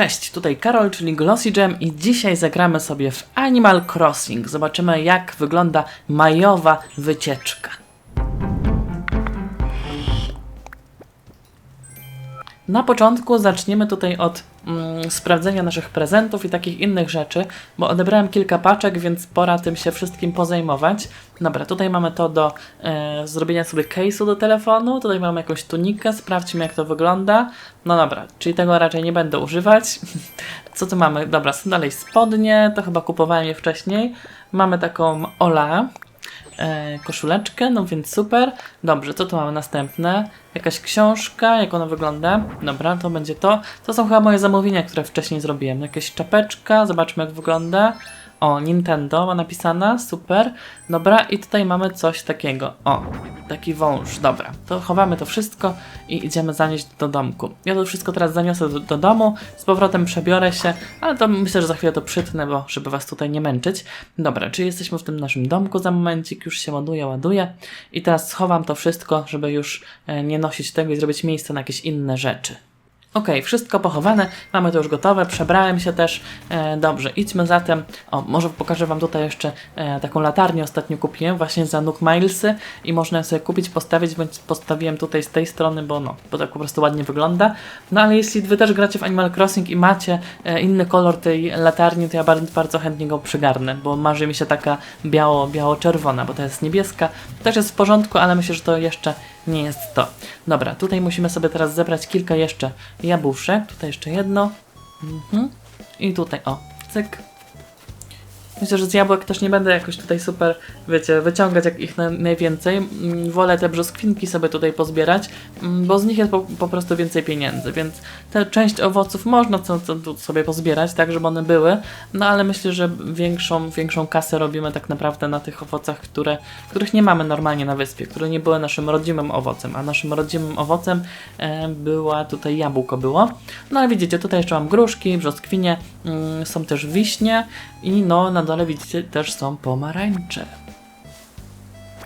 Cześć, tutaj Karol, czyli Glossy Jam i dzisiaj zagramy sobie w Animal Crossing. Zobaczymy jak wygląda majowa wycieczka. Na początku zaczniemy tutaj od mm, sprawdzenia naszych prezentów i takich innych rzeczy, bo odebrałem kilka paczek, więc pora tym się wszystkim pozajmować. Dobra, tutaj mamy to do e, zrobienia sobie case'u do telefonu, tutaj mamy jakąś tunikę, sprawdźmy jak to wygląda. No dobra, czyli tego raczej nie będę używać. Co tu mamy? Dobra, są dalej spodnie, to chyba kupowałem je wcześniej. Mamy taką Ola, e, koszuleczkę, no więc super. Dobrze, co tu mamy następne? Jakaś książka, jak ona wygląda? Dobra, to będzie to. To są chyba moje zamówienia, które wcześniej zrobiłem. Jakaś czapeczka, zobaczmy jak wygląda. O, Nintendo ma napisana, super. Dobra, i tutaj mamy coś takiego. O, taki wąż, dobra. To chowamy to wszystko i idziemy zanieść do domku. Ja to wszystko teraz zaniosę do, do domu, z powrotem przebiorę się, ale to myślę, że za chwilę to przytnę, bo żeby was tutaj nie męczyć. Dobra, czyli jesteśmy w tym naszym domku za momencik, już się ładuje, ładuje. I teraz schowam to wszystko, żeby już e, nie nosić tego i zrobić miejsce na jakieś inne rzeczy. Ok, wszystko pochowane, mamy to już gotowe, przebrałem się też. E, dobrze, idźmy zatem. O, może pokażę Wam tutaj jeszcze e, taką latarnię ostatnio kupiłem, właśnie za Nook Milesy i można sobie kupić, postawić, więc postawiłem tutaj z tej strony, bo no, bo tak po prostu ładnie wygląda. No ale jeśli Wy też gracie w Animal Crossing i macie e, inny kolor tej latarni, to ja bardzo, bardzo chętnie go przygarnę, bo marzy mi się taka biało, biało-czerwona, bo to jest niebieska. Też jest w porządku, ale myślę, że to jeszcze nie jest to. Dobra, tutaj musimy sobie teraz zebrać kilka jeszcze jabłuszek. Tutaj jeszcze jedno. Mhm. I tutaj, o, cyk. Myślę, że z jabłek też nie będę jakoś tutaj super, wiecie, wyciągać jak ich na, najwięcej. Mm, Wolę te brzoskwinki sobie tutaj pozbierać, mm, bo z nich jest po, po prostu więcej pieniędzy, więc tę część owoców można co, co, sobie pozbierać, tak żeby one były, no ale myślę, że większą, większą kasę robimy tak naprawdę na tych owocach, które, których nie mamy normalnie na wyspie, które nie były naszym rodzimym owocem, a naszym rodzimym owocem e, była tutaj jabłko było. No ale widzicie, tutaj jeszcze mam gruszki, brzoskwinie, mm, są też wiśnie i no na dole widzicie też są pomarańcze.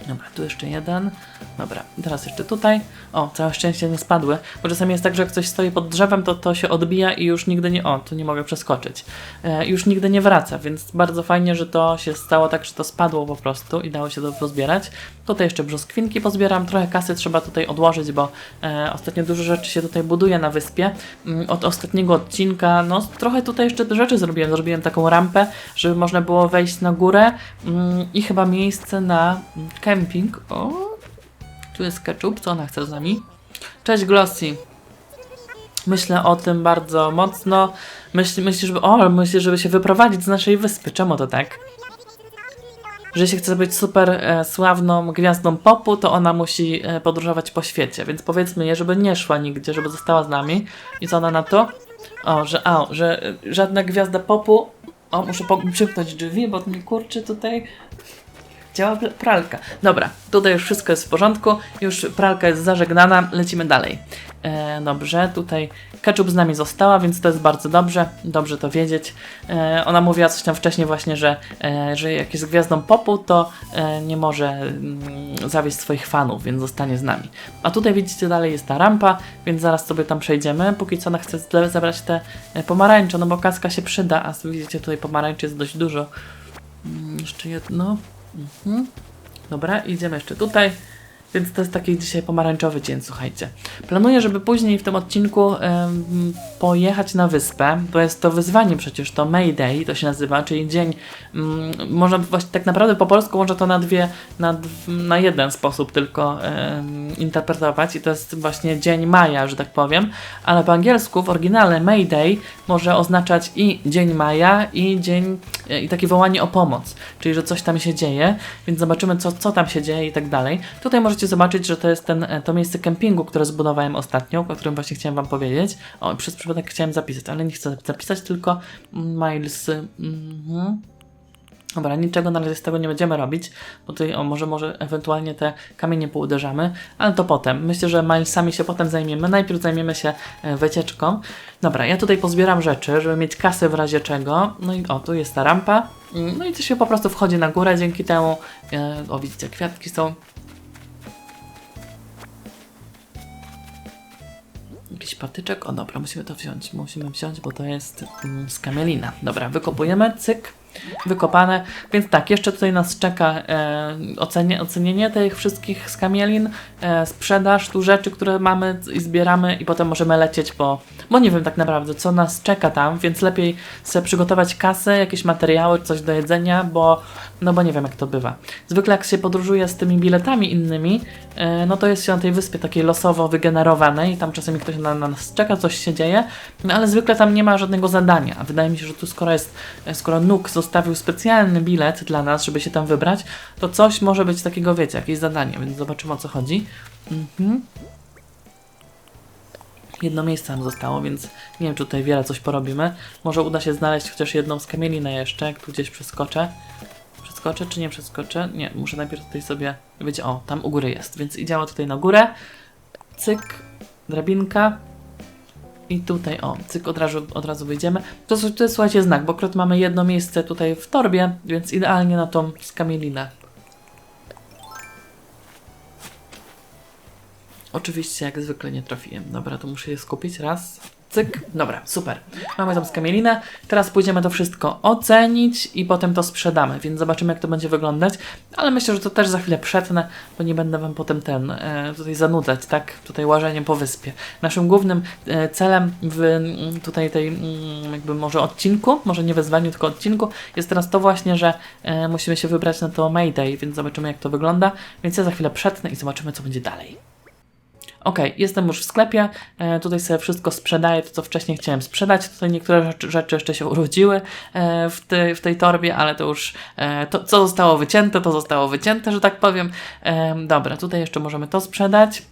Dobra, tu jeszcze jeden. Dobra, teraz jeszcze tutaj. O, całe szczęście nie spadły, bo czasami jest tak, że jak coś stoi pod drzewem, to to się odbija i już nigdy nie... O, tu nie mogę przeskoczyć. E, już nigdy nie wraca, więc bardzo fajnie, że to się stało tak, że to spadło po prostu i dało się to pozbierać. Tutaj jeszcze brzoskwinki pozbieram, trochę kasy trzeba tutaj odłożyć, bo e, ostatnio dużo rzeczy się tutaj buduje na wyspie. Mm, od ostatniego odcinka, no trochę tutaj jeszcze rzeczy zrobiłem. Zrobiłem taką rampę, żeby można było wejść na górę mm, i chyba miejsce na kemping. O, tu jest ketchup, co ona chce z nami? Cześć Glossy. Myślę o tym bardzo mocno. Myśl, myślisz, żeby, o, myślisz, żeby się wyprowadzić z naszej wyspy. Czemu to tak? Że jeśli chce być super e, sławną gwiazdą popu, to ona musi e, podróżować po świecie. Więc powiedzmy jej, żeby nie szła nigdzie, żeby została z nami. I co ona na to? O, że, a, że e, żadna gwiazda popu. O, muszę przymknąć drzwi, bo mi kurczy tutaj Działa pr- pralka. Dobra, tutaj już wszystko jest w porządku, już pralka jest zażegnana, lecimy dalej. E, dobrze, tutaj ketchup z nami została, więc to jest bardzo dobrze, dobrze to wiedzieć. E, ona mówiła coś tam wcześniej właśnie, że, e, że jak jest gwiazdą popu, to e, nie może mm, zawieść swoich fanów, więc zostanie z nami. A tutaj widzicie dalej jest ta rampa, więc zaraz sobie tam przejdziemy. Póki co ona chce zabrać te e, pomarańcze, no bo kaska się przyda, a widzicie tutaj pomarańczy jest dość dużo. Mm, jeszcze jedno. Mhm. Dobra, idziemy jeszcze tutaj. Więc to jest taki dzisiaj pomarańczowy dzień, słuchajcie. Planuję, żeby później w tym odcinku em, pojechać na wyspę, bo jest to wyzwanie przecież, to Mayday to się nazywa, czyli dzień, mm, można właśnie tak naprawdę po polsku można to na dwie, na, na jeden sposób tylko em, interpretować i to jest właśnie dzień maja, że tak powiem, ale po angielsku w oryginale Mayday może oznaczać i dzień maja i dzień, e, i takie wołanie o pomoc, czyli że coś tam się dzieje, więc zobaczymy co, co tam się dzieje i tak dalej. Tutaj możecie zobaczyć, że to jest ten, e, to miejsce kempingu, które zbudowałem ostatnio, o którym właśnie chciałem wam powiedzieć. O, przez przypadek chciałem zapisać, ale nie chcę zapisać, tylko Miles. Mhm. Dobra, niczego na razie z tego nie będziemy robić, bo tutaj o, może, może ewentualnie te kamienie pouderzamy, ale to potem. Myślę, że Milesami się potem zajmiemy. Najpierw zajmiemy się e, wycieczką. Dobra, ja tutaj pozbieram rzeczy, żeby mieć kasę w razie czego. No i o, tu jest ta rampa. Mm, No i to się po prostu wchodzi na górę, dzięki temu, e, o widzicie, kwiatki są. Jakiś patyczek. O dobra, musimy to wziąć. Musimy wziąć, bo to jest mm, skamielina. Dobra, wykopujemy, cyk. Wykopane, więc tak, jeszcze tutaj nas czeka e, ocenie, ocenienie tych wszystkich skamielin, e, sprzedaż tu rzeczy, które mamy i zbieramy i potem możemy lecieć po, bo nie wiem tak naprawdę co nas czeka tam, więc lepiej sobie przygotować kasę, jakieś materiały, coś do jedzenia, bo no bo nie wiem jak to bywa. Zwykle jak się podróżuje z tymi biletami innymi, e, no to jest się na tej wyspie takiej losowo wygenerowanej i tam czasami ktoś na, na nas czeka, coś się dzieje, no ale zwykle tam nie ma żadnego zadania. Wydaje mi się, że tu skoro jest, e, skoro Nuk zostawił specjalny bilet dla nas, żeby się tam wybrać, to coś może być takiego, wiecie, jakieś zadanie, więc zobaczymy o co chodzi. Mhm. Jedno miejsce nam zostało, więc nie wiem, czy tutaj wiele coś porobimy. Może uda się znaleźć chociaż jedną skamielinę jeszcze, jak tu gdzieś przeskoczę. Przeskoczę czy nie przeskoczę? Nie, muszę najpierw tutaj sobie... Wiecie, o, tam u góry jest, więc idziemy tutaj na górę. Cyk, drabinka. I tutaj, o, cyk, od razu, od razu wyjdziemy. To, to jest, słuchajcie, znak, bo akurat mamy jedno miejsce tutaj w torbie, więc idealnie na tą skamielinę. Oczywiście, jak zwykle nie trafiłem. Dobra, to muszę je skupić. Raz, cyk. Dobra, super. Mamy tą skamielinę. Teraz pójdziemy to wszystko ocenić i potem to sprzedamy, więc zobaczymy, jak to będzie wyglądać. Ale myślę, że to też za chwilę przetnę, bo nie będę wam potem ten e, tutaj zanudzać, tak? Tutaj łażeniem po wyspie. Naszym głównym e, celem w tutaj tej jakby może odcinku, może nie wyzwaniu, tylko odcinku, jest teraz to właśnie, że e, musimy się wybrać na to Mayday, więc zobaczymy, jak to wygląda. Więc ja za chwilę przetnę i zobaczymy, co będzie dalej. Ok, jestem już w sklepie. E, tutaj sobie wszystko sprzedaję, to co wcześniej chciałem sprzedać. Tutaj niektóre rzeczy, rzeczy jeszcze się urodziły e, w, tej, w tej torbie, ale to już e, to, co zostało wycięte, to zostało wycięte, że tak powiem. Dobra, tutaj jeszcze możemy to sprzedać.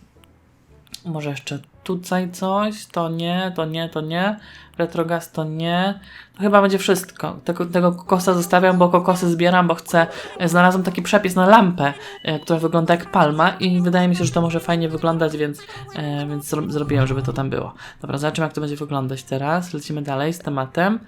Może jeszcze tutaj coś, to nie, to nie, to nie. Retrogaz to nie. To chyba będzie wszystko. Tego, tego kokosa zostawiam, bo kokosy zbieram, bo chcę. Znalazłem taki przepis na lampę, e, która wygląda jak palma i wydaje mi się, że to może fajnie wyglądać, więc, e, więc zro zrobiłem, żeby to tam było. Dobra, zobaczymy jak to będzie wyglądać teraz. Lecimy dalej z tematem.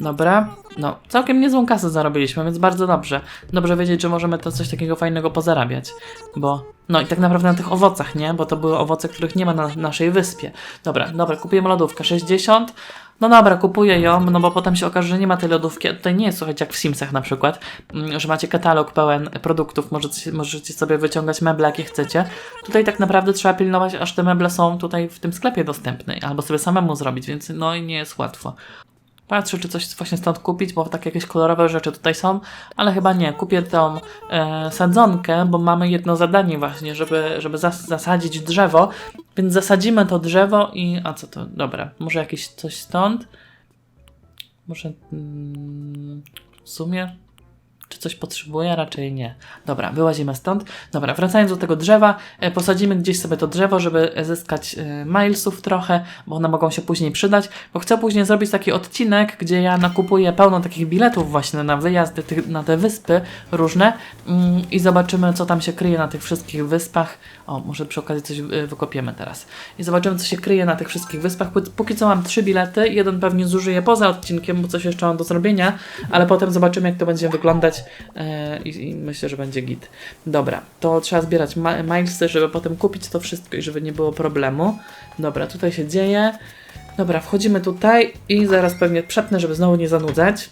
Dobra, no całkiem niezłą kasę zarobiliśmy, więc bardzo dobrze. Dobrze wiedzieć, że możemy to coś takiego fajnego pozarabiać, bo no i tak naprawdę na tych owocach, nie? Bo to były owoce, których nie ma na naszej wyspie. Dobra, dobra, kupujemy lodówkę 60. No dobra, kupuję ją, no bo potem się okaże, że nie ma tej lodówki. A Tutaj nie jest, słuchajcie, jak w Simsach na przykład, mm, że macie katalog pełen produktów, możecie, możecie sobie wyciągać meble, jakie chcecie. Tutaj tak naprawdę trzeba pilnować, aż te meble są tutaj w tym sklepie dostępne, albo sobie samemu zrobić, więc no i nie jest łatwo. Patrzę, czy coś właśnie stąd kupić, bo takie jakieś kolorowe rzeczy tutaj są, ale chyba nie. Kupię tą e, sadzonkę, bo mamy jedno zadanie właśnie, żeby, żeby zas zasadzić drzewo, więc zasadzimy to drzewo i... A co to? Dobra, może jakieś coś stąd? Może... Mm, w sumie... Czy coś potrzebuję? Raczej nie. Dobra, wyłazimy stąd. Dobra, wracając do tego drzewa, e, posadzimy gdzieś sobie to drzewo, żeby zyskać e, milesów trochę, bo one mogą się później przydać, bo chcę później zrobić taki odcinek, gdzie ja nakupuję pełno takich biletów właśnie na wyjazdy tych, na te wyspy różne mm, i zobaczymy, co tam się kryje na tych wszystkich wyspach. O, może przy okazji coś e, wykopiemy teraz. I zobaczymy, co się kryje na tych wszystkich wyspach. Pó- Póki co mam trzy bilety, jeden pewnie zużyję poza odcinkiem, bo coś jeszcze mam do zrobienia, ale potem zobaczymy, jak to będzie wyglądać e, i, i myślę, że będzie git. Dobra, to trzeba zbierać milesy, żeby potem kupić to wszystko i żeby nie było problemu. Dobra, tutaj się dzieje. Dobra, wchodzimy tutaj i zaraz pewnie przepnę, żeby znowu nie zanudzać.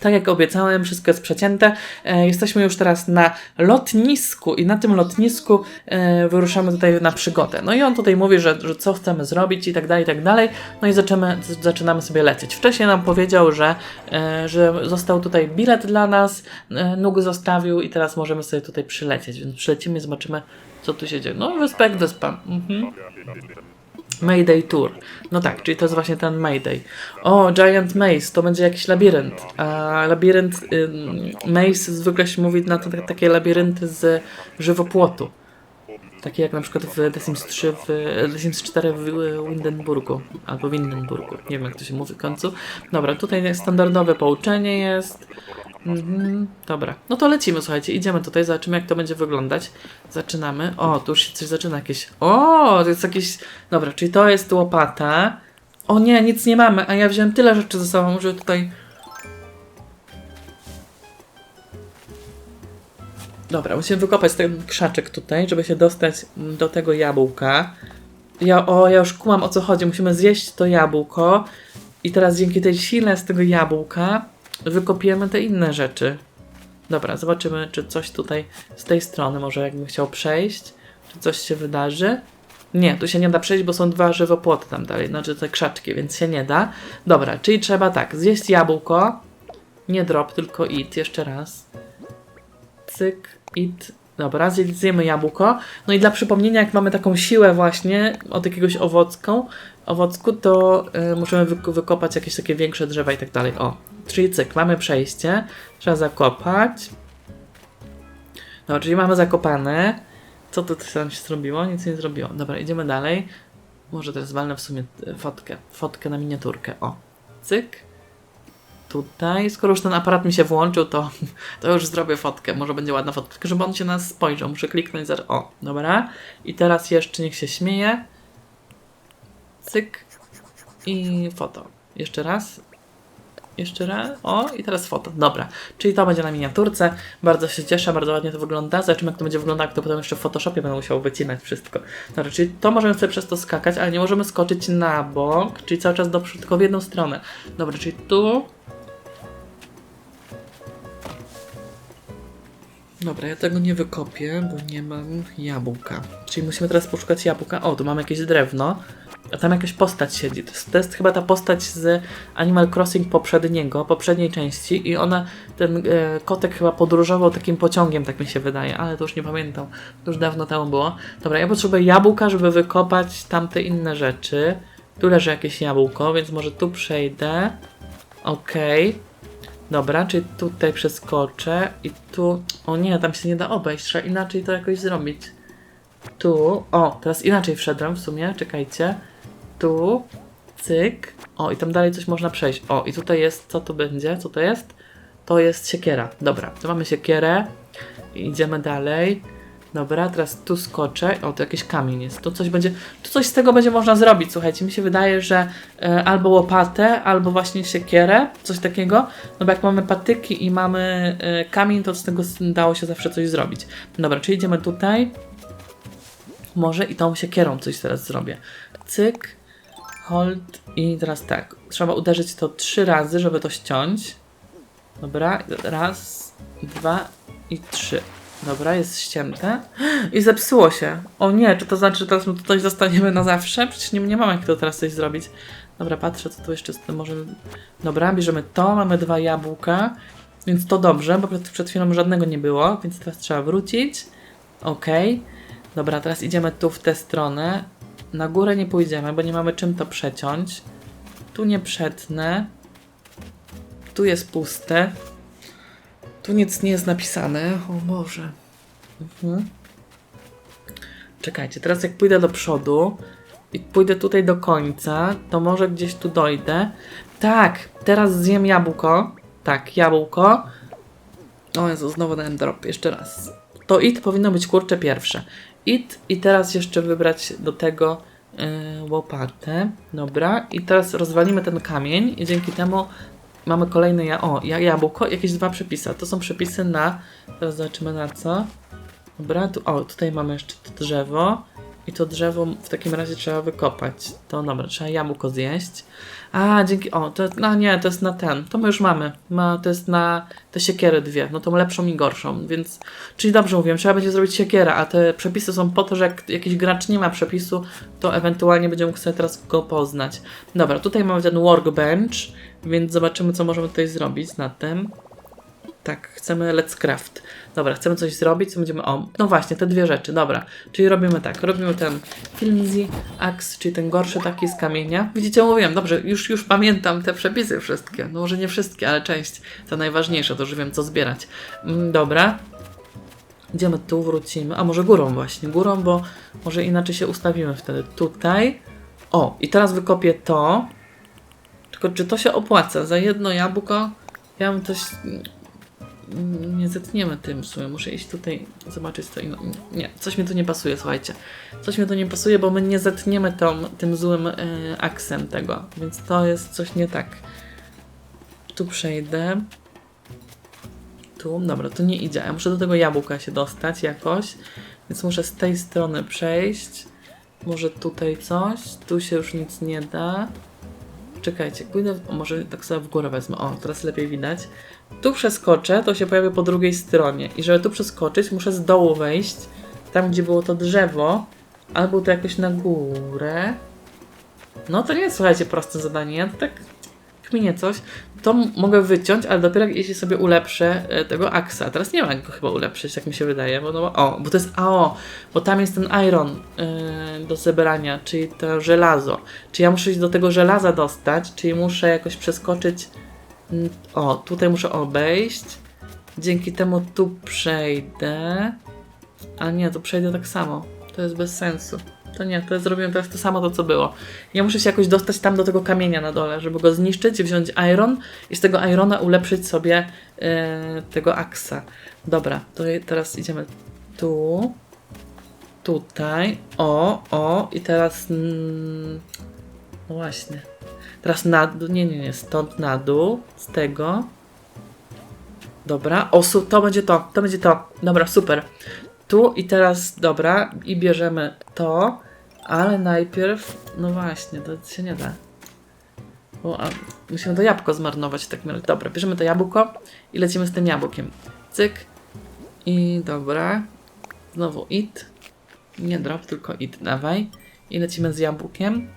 Tak jak obiecałem, wszystko jest przecięte. E, jesteśmy już teraz na lotnisku i na tym lotnisku e, wyruszamy tutaj na przygodę. No i on tutaj mówi, że, że co chcemy zrobić i tak dalej, i tak dalej. No i zaczynamy, zaczynamy sobie lecieć. Wcześniej nam powiedział, że, e, że został tutaj bilet dla nas, e, Nóg zostawił i teraz możemy sobie tutaj przylecieć. Więc przylecimy i zobaczymy, co tu się dzieje. No, jak wyspa. Mhm. Mayday Tour. No tak, czyli to jest właśnie ten Mayday. O, Giant Maze, to będzie jakiś labirynt. A labirynt, maze zwykle się mówi na to, takie labirynty z żywopłotu. Takie jak na przykład w The Sims 3, w The Sims 4 w Windenburgu, albo Windenburgu, nie wiem jak to się mówi w końcu. Dobra, tutaj standardowe pouczenie jest. Mhm, dobra, no to lecimy, słuchajcie, idziemy tutaj, zobaczymy jak to będzie wyglądać. Zaczynamy. O, tu już się coś zaczyna jakieś. O, to jest jakieś. Dobra, czyli to jest łopata. O nie, nic nie mamy, a ja wziąłem tyle rzeczy ze sobą, że tutaj. Dobra, musimy wykopać ten krzaczek tutaj, żeby się dostać do tego jabłka. Ja, o, ja już kumam o co chodzi. Musimy zjeść to jabłko i teraz dzięki tej sile z tego jabłka wykopiemy te inne rzeczy. Dobra, zobaczymy, czy coś tutaj z tej strony może jakbym chciał przejść, czy coś się wydarzy. Nie, tu się nie da przejść, bo są dwa żywopłoty tam dalej, znaczy te krzaczki, więc się nie da. Dobra, czyli trzeba tak, zjeść jabłko, nie drop, tylko eat, jeszcze raz. Cyk, eat. Dobra, zje- zjemy jabłko. No i dla przypomnienia, jak mamy taką siłę właśnie od jakiegoś owocką, owocku, to y, możemy wyk- wykopać jakieś takie większe drzewa i tak dalej. O, czyli cyk, mamy przejście. Trzeba zakopać. No, czyli mamy zakopane. Co tu tam się zrobiło? Nic nie zrobiło. Dobra, idziemy dalej. Może teraz walnę w sumie e, fotkę. Fotkę na miniaturkę. O, cyk. Tutaj. Skoro już ten aparat mi się włączył, to, to już zrobię fotkę. Może będzie ładna fotka, żeby on się nas spojrzał. Muszę kliknąć za... O, dobra. I teraz jeszcze niech się śmieje. Cyk. I foto. Jeszcze raz. Jeszcze raz. O, i teraz foto. Dobra. Czyli to będzie na miniaturce. Bardzo się cieszę, bardzo ładnie to wygląda. Zobaczymy, jak to będzie wyglądało, jak to potem jeszcze w Photoshopie będę musiał wycinać wszystko. Dobra, czyli to możemy sobie przez to skakać, ale nie możemy skoczyć na bok, czyli cały czas do przodu, tylko w jedną stronę. Dobra, czyli tu. Dobra, ja tego nie wykopię, bo nie mam jabłka. Czyli musimy teraz poszukać jabłka. O, tu mamy jakieś drewno. A tam jakaś postać siedzi. To jest, to jest chyba ta postać z Animal Crossing poprzedniego, poprzedniej części i ona, ten e, kotek chyba podróżował takim pociągiem, tak mi się wydaje, ale to już nie pamiętam. To już dawno temu było. Dobra, ja potrzebuję jabłka, żeby wykopać tamte inne rzeczy. Tu leży jakieś jabłko, więc może tu przejdę. Okej. Dobra, czyli tutaj przeskoczę i tu... O nie, tam się nie da obejść, trzeba inaczej to jakoś zrobić. Tu, o, teraz inaczej wszedłem w sumie, czekajcie. Tu, cyk. O, i tam dalej coś można przejść. O, i tutaj jest, co to będzie? Co to jest? To jest siekiera. Dobra, to mamy siekierę. Idziemy dalej. Dobra, teraz tu skoczę. O, to jakiś kamień jest. Tu coś będzie, tu coś z tego będzie można zrobić. Słuchajcie, mi się wydaje, że e, albo łopatę, albo właśnie siekierę, coś takiego. No bo jak mamy patyki i mamy e, kamień, to z tego dało się zawsze coś zrobić. Dobra, czyli idziemy tutaj. Może i tą siekierą coś teraz zrobię. Cyk, hold i teraz tak. Trzeba uderzyć to trzy razy, żeby to ściąć. Dobra, raz, dwa i trzy. Dobra, jest ścięte. I zepsuło się. O nie, czy to znaczy, że teraz my tutaj zostaniemy na zawsze? Przecież nie, nie mam jak to teraz coś zrobić. Dobra, patrzę, co tu jeszcze z tym może... Dobra, bierzemy to, mamy dwa jabłka, więc to dobrze, bo przed, przed chwilą żadnego nie było, więc teraz trzeba wrócić. Okej. Dobra, teraz idziemy tu w tę stronę. Na górę nie pójdziemy, bo nie mamy czym to przeciąć. Tu nie przetnę. Tu jest puste. Tu nic nie jest napisane. O Boże. Mhm. Czekajcie, teraz jak pójdę do przodu i pójdę tutaj do końca, to może gdzieś tu dojdę. Tak, teraz zjem jabłko. Tak, jabłko. O Jezu, znowu dałem drop, jeszcze raz. To it powinno być kurcze pierwsze. It i teraz jeszcze wybrać do tego yy, łopatę. Dobra, i teraz rozwalimy ten kamień i dzięki temu mamy kolejne ja o, ja jabłko, jakieś dwa przepisy. To są przepisy na, teraz zobaczymy na co. Dobra, tu, o, tutaj mamy jeszcze to drzewo. I to drzewo w takim razie trzeba wykopać. To dobra, trzeba jabłko zjeść. A, dzięki. O, to no nie, to jest na ten. To my już mamy. Ma, to jest na te siekiery dwie. No to lepszą i gorszą, więc. Czyli dobrze mówiłem, trzeba będzie zrobić siekierę, a te przepisy są po to, że jak jakiś gracz nie ma przepisu, to ewentualnie będzie mógł sobie teraz go poznać. Dobra, tutaj mamy ten workbench, więc zobaczymy, co możemy tutaj zrobić na tym. Tak, chcemy Let's Craft. Dobra, chcemy coś zrobić, co będziemy. O, no właśnie, te dwie rzeczy, dobra. Czyli robimy tak, robimy ten Filmzy Axe, czyli ten gorszy taki z kamienia. Widzicie, mówiłem, dobrze, już, już pamiętam te przepisy wszystkie. No może nie wszystkie, ale część. To najważniejsze, to już wiem, co zbierać. Mm, dobra. Idziemy tu, wrócimy. A może górą właśnie, górą, bo może inaczej się ustawimy wtedy. Tutaj. O, i teraz wykopię to. Tylko czy to się opłaca? Za jedno jabłko ja bym coś nie zetniemy tym w sumie. Muszę iść tutaj zobaczyć to inno. Nie, coś mi tu nie pasuje, słuchajcie. Coś mi tu nie pasuje, bo my nie zetniemy tą, tym złym y, aksem tego. Więc to jest coś nie tak. Tu przejdę. Tu, dobra, to nie idzie. Ja muszę do tego jabłka się dostać jakoś. Więc muszę z tej strony przejść. Może tutaj coś? Tu się już nic nie da. Czekajcie, pójdę, może tak sobie w górę wezmę. O, teraz lepiej widać. Tu przeskoczę, to się pojawi po drugiej stronie. I żeby tu przeskoczyć, muszę z dołu wejść. Tam, gdzie było to drzewo. Albo to jakoś na górę. No to nie jest, słuchajcie, proste zadanie. Ja tak kminie coś. To mogę wyciąć, ale dopiero jeśli sobie ulepszę e, tego aksa. Teraz nie ma go chyba ulepszyć, jak mi się wydaje. Bo, no, o, bo to jest AO. Bo tam jest ten iron e, do zebrania, czyli to żelazo. Czy ja muszę się do tego żelaza dostać, czyli muszę jakoś przeskoczyć. O, tutaj muszę obejść. Dzięki temu tu przejdę. A nie, to przejdę tak samo. To jest bez sensu. To nie, to zrobiłem teraz to samo to, co było. Ja muszę się jakoś dostać tam do tego kamienia na dole, żeby go zniszczyć, wziąć iron i z tego irona ulepszyć sobie e, tego aksa. Dobra, to teraz idziemy tu. Tutaj. O, o. I teraz... Mm, no właśnie. Teraz na dół. Nie, nie, nie. Stąd na dół. Z tego. Dobra. O, su- to będzie to. To będzie to. Dobra, super. Tu i teraz, dobra. I bierzemy to. Ale najpierw... No właśnie, to się nie da. A, musimy to jabłko zmarnować tak naprawdę. Dobra, bierzemy to jabłko i lecimy z tym jabłkiem. Cyk. I dobra. Znowu it. Nie drop, tylko it, dawaj. I lecimy z jabłkiem.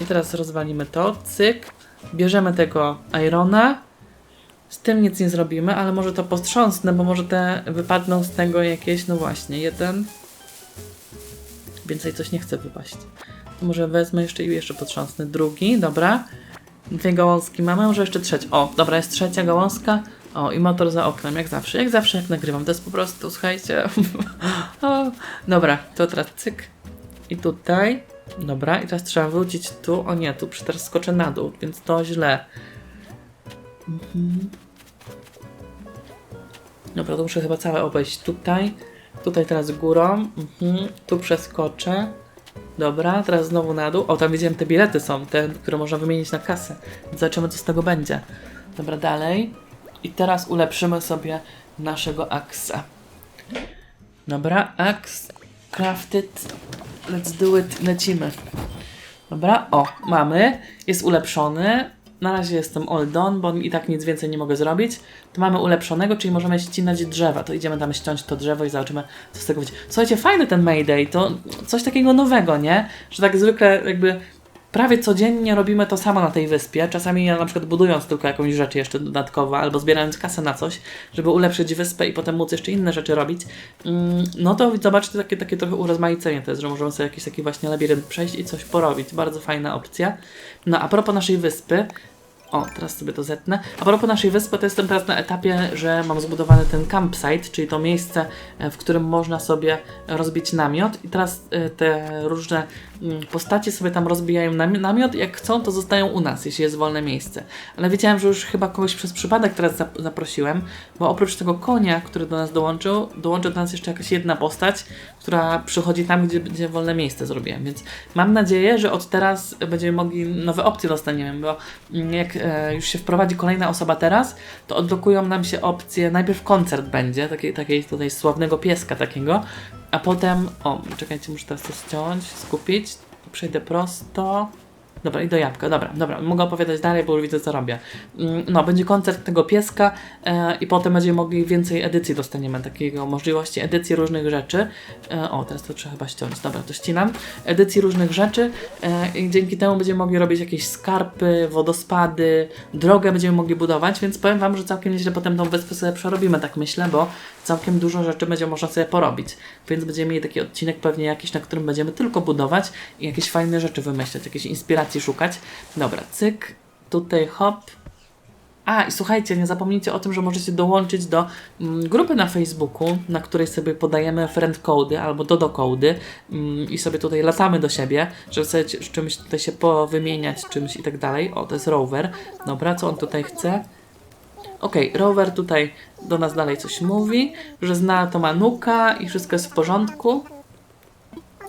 I teraz rozwalimy to. Cyk. Bierzemy tego irona. Z tym nic nie zrobimy, ale może to postrząsnę, bo może te wypadną z tego jakieś, no właśnie, jeden. Więcej coś nie chce wypaść. Może wezmę jeszcze i jeszcze potrząsnę. Drugi, dobra. Dwie gałązki mamy, może jeszcze trzecia. O, dobra, jest trzecia gałązka. O, i motor za oknem, jak zawsze. Jak zawsze, jak nagrywam. To jest po prostu, słuchajcie. o, dobra, to teraz cyk. I tutaj. Dobra, i teraz trzeba wrócić tu. O nie, tu teraz skoczę na dół, więc to źle. Mhm. Dobra, to muszę chyba całe obejść tutaj. Tutaj teraz górą. Mhm. Tu przeskoczę. Dobra, teraz znowu na dół. O, tam widziałem te bilety są, te, które można wymienić na kasę. Zobaczymy, co z tego będzie. Dobra, dalej. I teraz ulepszymy sobie naszego aksa. Dobra, aks crafted. Let's do it. Lecimy. Dobra, o, mamy. Jest ulepszony. Na razie jestem all done, bo i tak nic więcej nie mogę zrobić. To mamy ulepszonego, czyli możemy ścinać drzewa. To idziemy tam ściąć to drzewo i zobaczymy, co z tego będzie. Słuchajcie, fajny ten Mayday, to coś takiego nowego, nie? Że tak zwykle jakby prawie codziennie robimy to samo na tej wyspie. Czasami ja na przykład budując tylko jakąś rzecz jeszcze dodatkowo, albo zbierając kasę na coś, żeby ulepszyć wyspę i potem móc jeszcze inne rzeczy robić. Mm, No to zobaczcie, takie, takie trochę urozmaicenie to jest, że możemy sobie jakiś taki właśnie labirynt przejść i coś porobić. Bardzo fajna opcja. No a propos naszej wyspy, o, teraz sobie to zetnę. A propos naszej wyspy, to jestem teraz na etapie, że mam zbudowany ten campsite, czyli to miejsce, e, w którym można sobie rozbić namiot. I teraz e, te różne mm, postacie sobie tam rozbijają nami- namiot. Jak chcą, to zostają u nas, jeśli jest wolne miejsce. Ale wiedziałem, że już chyba kogoś przez przypadek teraz zap- zaprosiłem, bo oprócz tego konia, który do nas dołączył, dołączy do nas jeszcze jakaś jedna postać, która przychodzi tam, gdzie będzie wolne miejsce zrobiłem. Więc mam nadzieję, że od teraz będziemy mogli nowe opcje dostaniemy, bo jak e, już się wprowadzi kolejna osoba teraz, to odblokują nam się opcje, najpierw koncert będzie, takiej, takiej tutaj sławnego pieska takiego, a potem, o, czekajcie, muszę teraz to ściąć, skupić, przejdę prosto, Dobra, i do jabłka, dobra, dobra, mogę opowiadać dalej, bo już widzę, co robię. Mm, No, będzie koncert tego pieska e, i potem będziemy mogli więcej edycji dostaniemy, takiego możliwości edycji różnych rzeczy. E, o, teraz to trzeba chyba ściąć, dobra, to ścinam. Edycji różnych rzeczy e, i dzięki temu będziemy mogli robić jakieś skarpy, wodospady, drogę będziemy mogli budować, więc powiem Wam, że całkiem nieźle potem tą wyspę sobie przerobimy, tak myślę, bo całkiem dużo rzeczy będzie można sobie porobić. Więc będziemy mieli taki odcinek pewnie jakiś, na którym będziemy tylko budować i jakieś fajne rzeczy wymyślać, jakieś inspiracji szukać. Dobra, cyk, tutaj hop. A, i słuchajcie, nie zapomnijcie o tym, że możecie dołączyć do mm, grupy na Facebooku, na której sobie podajemy friend cody albo dodo cody mm, i sobie tutaj latamy do siebie, żeby sobie c- czymś tutaj się powymieniać, czymś i tak dalej. O, to jest rower. Dobra, co on tutaj chce? Okej, rower tutaj do nas dalej coś mówi, że zna to Manuka i wszystko jest w porządku.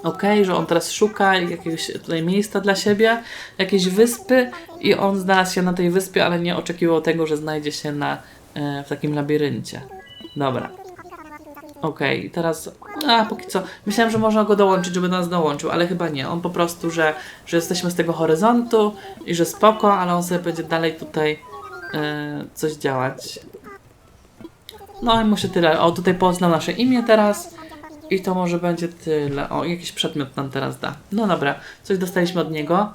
Okej, że on teraz szuka jakiegoś tutaj miejsca dla siebie, jakiejś wyspy i on znalazł się na tej wyspie, ale nie oczekiwał tego, że znajdzie się na, e, w takim labiryncie. Dobra. Okej, teraz A, póki co. Myślałem, że można go dołączyć, żeby nas dołączył, ale chyba nie. On po prostu, że, że jesteśmy z tego horyzontu i że spoko, ale on sobie będzie dalej tutaj e, coś działać. No i muszę tyle. O, tutaj poznał nasze imię teraz. I to może będzie tyle. O, jakiś przedmiot nam teraz da. No dobra, coś dostaliśmy od niego.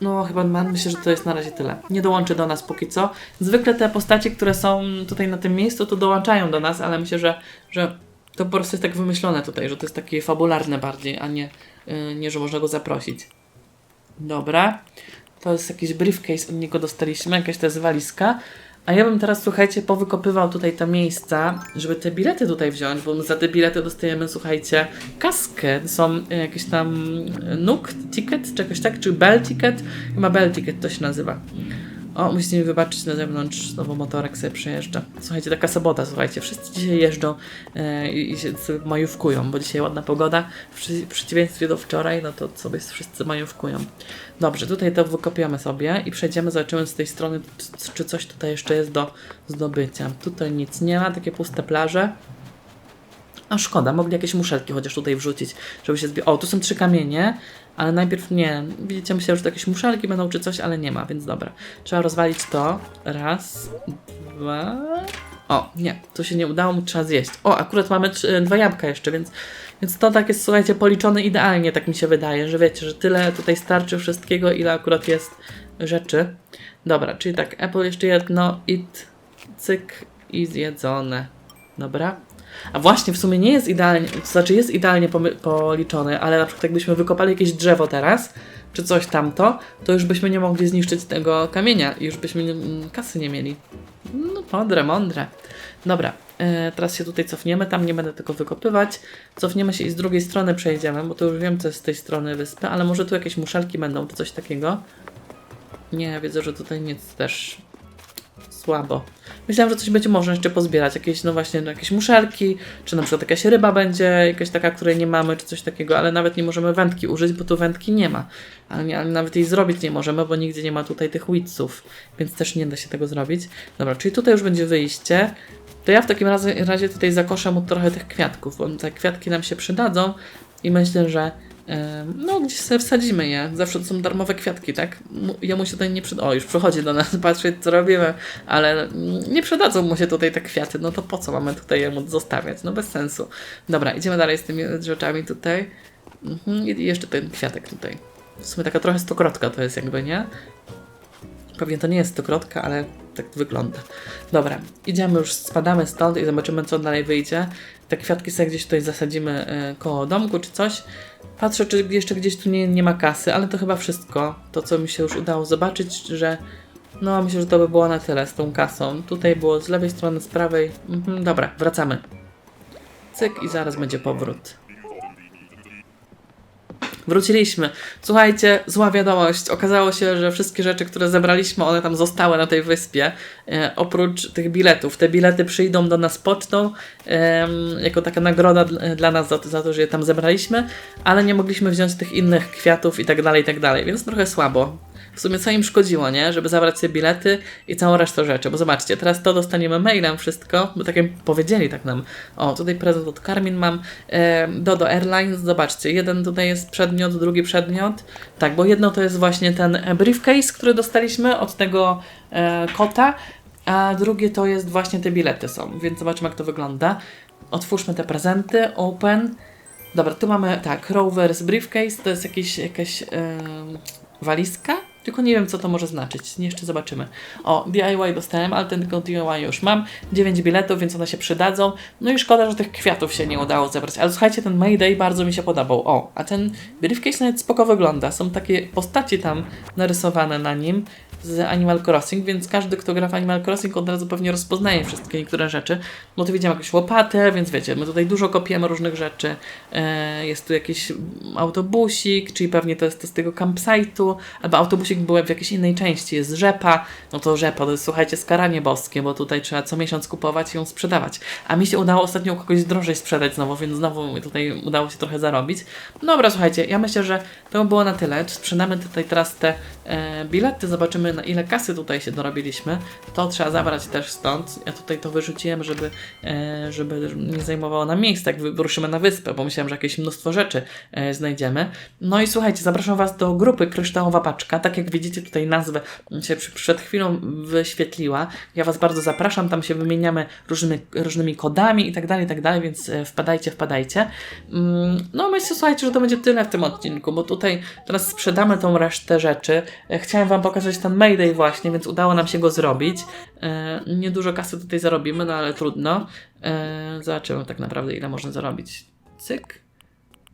No, chyba ma- myślę, że to jest na razie tyle. Nie dołączy do nas póki co. Zwykle te postacie, które są tutaj na tym miejscu, to dołączają do nas, ale myślę, że, że to po prostu jest tak wymyślone tutaj, że to jest takie fabularne bardziej, a nie, yy, nie że można go zaprosić. Dobra. To jest jakiś briefcase, od niego dostaliśmy, jakaś to jest walizka. A ja bym teraz, słuchajcie, powykopywał tutaj te miejsca, żeby te bilety tutaj wziąć, bo za te bilety dostajemy, słuchajcie, kaskę. Są y, jakieś tam y, Nook ticket, czy jakoś tak, czy Bell ticket? Chyba Bell ticket to się nazywa. O, musicie mi wybaczyć na zewnątrz, znowu motorek sobie przejeżdża. Słuchajcie, taka sobota, słuchajcie, wszyscy dzisiaj jeżdżą e, i, się majówkują, bo dzisiaj ładna pogoda. W przeciwieństwie do wczoraj, no to sobie wszyscy majówkują. Dobrze, tutaj to wykopiamy sobie i przejdziemy, zobaczymy z tej strony, czy coś tutaj jeszcze jest do zdobycia. Tutaj nic nie ma, takie puste plaże. A szkoda, mogli jakieś muszelki chociaż tutaj wrzucić, żeby się zbie... O, tu są trzy kamienie, ale najpierw nie. Widzicie, myślałem, że to jakieś muszelki będą czy coś, ale nie ma, więc dobra. Trzeba rozwalić to. Raz, dwa... O, nie, to się nie udało, trzeba zjeść. O, akurat mamy trzy, dwa jabłka jeszcze, więc, więc to tak jest, słuchajcie, policzone idealnie, tak mi się wydaje, że wiecie, że tyle tutaj starczy wszystkiego, ile akurat jest rzeczy. Dobra, czyli tak, Apple jeszcze jedno, it, cyk i zjedzone. Dobra. A właśnie, w sumie nie jest idealnie, to znaczy jest idealnie policzone, ale na przykład jakbyśmy wykopali jakieś drzewo teraz, czy coś tamto, to już byśmy nie mogli zniszczyć tego kamienia i już byśmy mm, kasy nie mieli. No, mądre, mądre. Dobra, e, teraz się tutaj cofniemy, tam nie będę tego wykopywać. Cofniemy się i z drugiej strony przejdziemy, bo to już wiem, co jest z tej strony wyspy, ale może tu jakieś muszelki będą, czy coś takiego. Nie, widzę, że tutaj nic też słabo. Myślałem, że coś będzie można jeszcze pozbierać, jakieś, no właśnie, no jakieś muszelki, czy na przykład jakaś ryba będzie, jakaś taka, której nie mamy, czy coś takiego, ale nawet nie możemy wędki użyć, bo tu wędki nie ma. Ale, ale nawet jej zrobić nie możemy, bo nigdzie nie ma tutaj tych widzów, więc też nie da się tego zrobić. Dobra, czyli tutaj już będzie wyjście. To ja w takim razie, razie tutaj zakoszę mu trochę tych kwiatków, bo te kwiatki nam się przydadzą i myślę, że no, gdzieś sobie wsadzimy je. Zawsze to są darmowe kwiatki, tak? Mu- Jemu się tutaj nie przydadzą. O, już przychodzi do nas, patrzeć co robimy, ale mm, nie przydadzą mu się tutaj te kwiaty. No to po co mamy tutaj jemu zostawiać? No bez sensu. Dobra, idziemy dalej z tymi rzeczami tutaj. Mhm, I jeszcze ten kwiatek tutaj. W sumie taka trochę stokrotka to jest jakby, nie? Pewnie to nie jest stokrotka, ale tak wygląda. Dobra, idziemy już, spadamy stąd i zobaczymy, co dalej wyjdzie. Te kwiatki sobie gdzieś tutaj zasadzimy e, koło domku czy coś. Patrzę, czy jeszcze gdzieś tu nie, nie ma kasy, ale to chyba wszystko. To, co mi się już udało zobaczyć, że no myślę, że to by było na tyle z tą kasą. Tutaj było z lewej strony, z prawej. Mhm, dobra, wracamy. Cyk i zaraz będzie powrót. Wróciliśmy. Słuchajcie, zła wiadomość. Okazało się, że wszystkie rzeczy, które zebraliśmy, one tam zostały na tej wyspie. E, oprócz tych biletów. Te bilety przyjdą do nas pocztą em, jako taka nagroda dla nas za, to- za to, że je tam zebraliśmy, ale nie mogliśmy wziąć tych innych kwiatów i tak dalej, i tak dalej, więc trochę słabo. W sumie co im szkodziło, nie? Żeby zabrać sobie bilety i całą resztę rzeczy. Bo zobaczcie, teraz to dostaniemy mailem wszystko, bo tak jak powiedzieli tak nam. O, tutaj prezent od Karmin mam. E, Dodo Airlines, zobaczcie, jeden tutaj jest przedmiot, drugi przedmiot. Tak, bo jedno to jest właśnie ten briefcase, który dostaliśmy od tego e, kota, a drugie to jest właśnie te bilety są, więc zobaczmy jak to wygląda. Otwórzmy te prezenty, open. Dobra, tu mamy tak, Rover's Briefcase, to jest jakiś, jakaś em, walizka, tylko nie wiem co to może znaczyć, jeszcze zobaczymy. O, DIY dostałem, ale ten DIY już mam, 9 biletów, więc one się przydadzą. No i szkoda, że tych kwiatów się nie udało zebrać, ale słuchajcie, ten Mayday bardzo mi się podobał. O, a ten briefcase nawet spoko wygląda, są takie postaci tam narysowane na nim z Animal Crossing, więc każdy, kto gra w Animal Crossing od razu pewnie rozpoznaje wszystkie niektóre rzeczy. No tu widziałem jakąś łopatę, więc wiecie, my tutaj dużo kopiemy różnych rzeczy. E, jest tu jakiś autobusik, czyli pewnie to jest to z tego campsite'u, albo autobusik był w jakiejś innej części, jest rzepa, no to rzepa to jest, słuchajcie, skaranie boskie, bo tutaj trzeba co miesiąc kupować i ją sprzedawać. A mi się udało ostatnio u kogoś drożej sprzedać znowu, więc znowu tutaj udało się trochę zarobić. Dobra, słuchajcie, ja myślę, że to było na tyle. Sprzedamy tutaj teraz te e, bilety, zobaczymy na ile kasy tutaj się dorobiliśmy, to trzeba zabrać też stąd. Ja tutaj to wyrzuciłem, żeby, e, żeby nie zajmowało nam miejsca, jak wyruszymy na wyspę, bo myślałem, że jakieś mnóstwo rzeczy e, znajdziemy. No i słuchajcie, zapraszam Was do grupy Kryształowa Paczka. Tak jak widzicie, tutaj nazwę się przed chwilą wyświetliła. Ja Was bardzo zapraszam, tam się wymieniamy różnymi, różnymi kodami i tak dalej, i tak dalej, więc e, wpadajcie, wpadajcie. Mm, No myślę, słuchajcie, że to będzie tyle w tym odcinku, bo tutaj teraz sprzedamy tą resztę rzeczy. Chciałem Wam pokazać ten Mayday właśnie, więc udało nam się go zrobić. E, Niedużo kasy tutaj zarobimy, no ale trudno. E, Zobaczymy tak naprawdę, ile można zarobić. Cyk.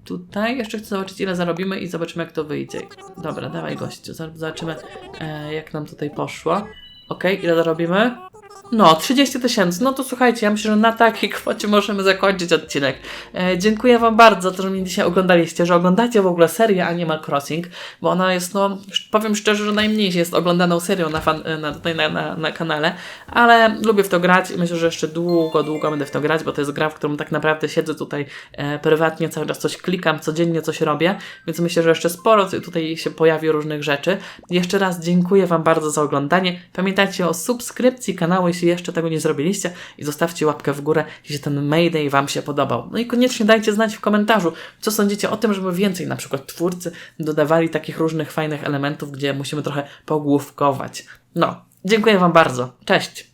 Tutaj jeszcze chcę zobaczyć, ile zarobimy i zobaczymy, jak to wyjdzie. Dobra, dawaj gościu, zobaczymy, e, jak nam tutaj poszło. Okej, ile zarobimy? No, 30 tysięcy. No to słuchajcie, ja myślę, że na takiej kwocie możemy zakończyć odcinek. E, dziękuję Wam bardzo to, że mnie dzisiaj oglądaliście, że oglądacie w ogóle serię Animal Crossing, bo ona jest, no, powiem szczerze, że najmniej jest oglądaną serią na, fan, e, na, na, na, na kanale, ale lubię w to grać i myślę, że jeszcze długo, długo będę w to grać, bo to jest gra, w którą tak naprawdę siedzę tutaj e, prywatnie, cały czas coś klikam, codziennie coś robię, więc myślę, że jeszcze sporo tutaj się pojawi różnych rzeczy. Jeszcze raz dziękuję Wam bardzo za oglądanie. Pamiętajcie o subskrypcji kanału, jeśli jeszcze tego nie zrobiliście i zostawcie łapkę w górę, jeśli ten Mayday Wam się podobał. No i koniecznie dajcie znać w komentarzu, co sądzicie o tym, żeby więcej na przykład twórcy dodawali takich różnych fajnych elementów, gdzie musimy trochę pogłówkować. No, dziękuję Wam bardzo. Cześć!